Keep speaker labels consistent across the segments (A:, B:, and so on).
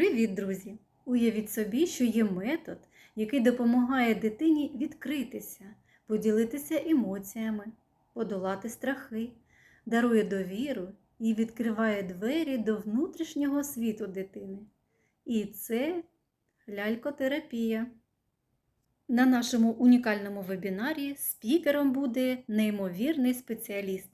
A: Привіт, друзі! Уявіть собі, що є метод, який допомагає дитині відкритися, поділитися емоціями, подолати страхи, дарує довіру і відкриває двері до внутрішнього світу дитини. І це лялькотерапія. На нашому унікальному вебінарі спікером буде неймовірний спеціаліст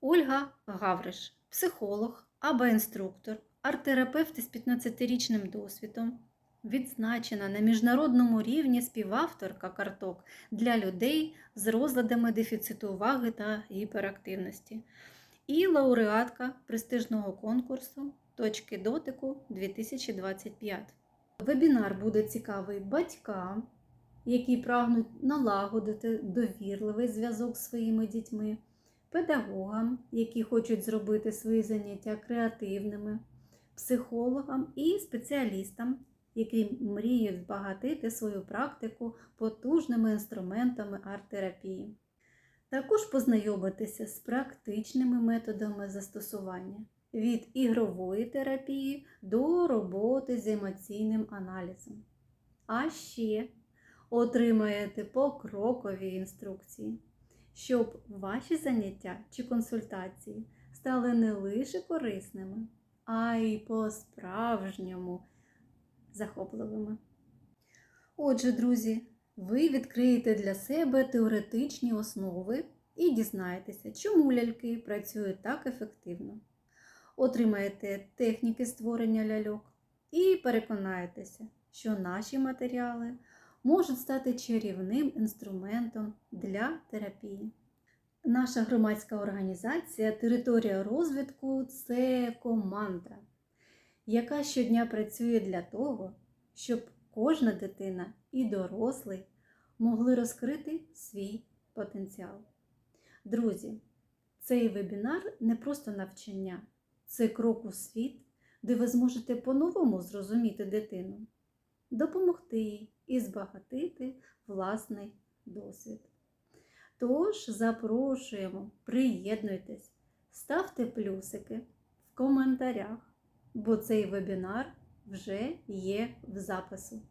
A: Ольга Гавриш, психолог або інструктор, арт-терапевт із 15-річним досвідом, відзначена на міжнародному рівні співавторка карток для людей з розладами дефіциту уваги та гіперактивності і лауреатка престижного конкурсу Точки дотику 2025. Вебінар буде цікавий батькам, які прагнуть налагодити довірливий зв'язок з своїми дітьми, педагогам, які хочуть зробити свої заняття креативними, психологам і спеціалістам, які мріють збагатити свою практику потужними інструментами арт-терапії. Також познайомитися з практичними методами застосування від ігрової терапії до роботи з емоційним аналізом. А ще отримаєте покрокові інструкції, щоб ваші заняття чи консультації стали не лише корисними, а й по-справжньому захопливими. Отже, друзі, ви відкриєте для себе теоретичні основи і дізнаєтеся, чому ляльки працюють так ефективно. Отримаєте техніки створення ляльок і переконаєтеся, що наші матеріали можуть стати чарівним інструментом для терапії. Наша громадська організація Територія розвитку це команда, яка щодня працює для того, щоб кожна дитина і дорослий могли розкрити свій потенціал. Друзі, цей вебінар не просто навчання, це крок у світ, де ви зможете по-новому зрозуміти дитину, допомогти їй і збагатити власний досвід. Тож запрошуємо, приєднуйтесь, ставте плюсики в коментарях, бо цей вебінар вже є в запису.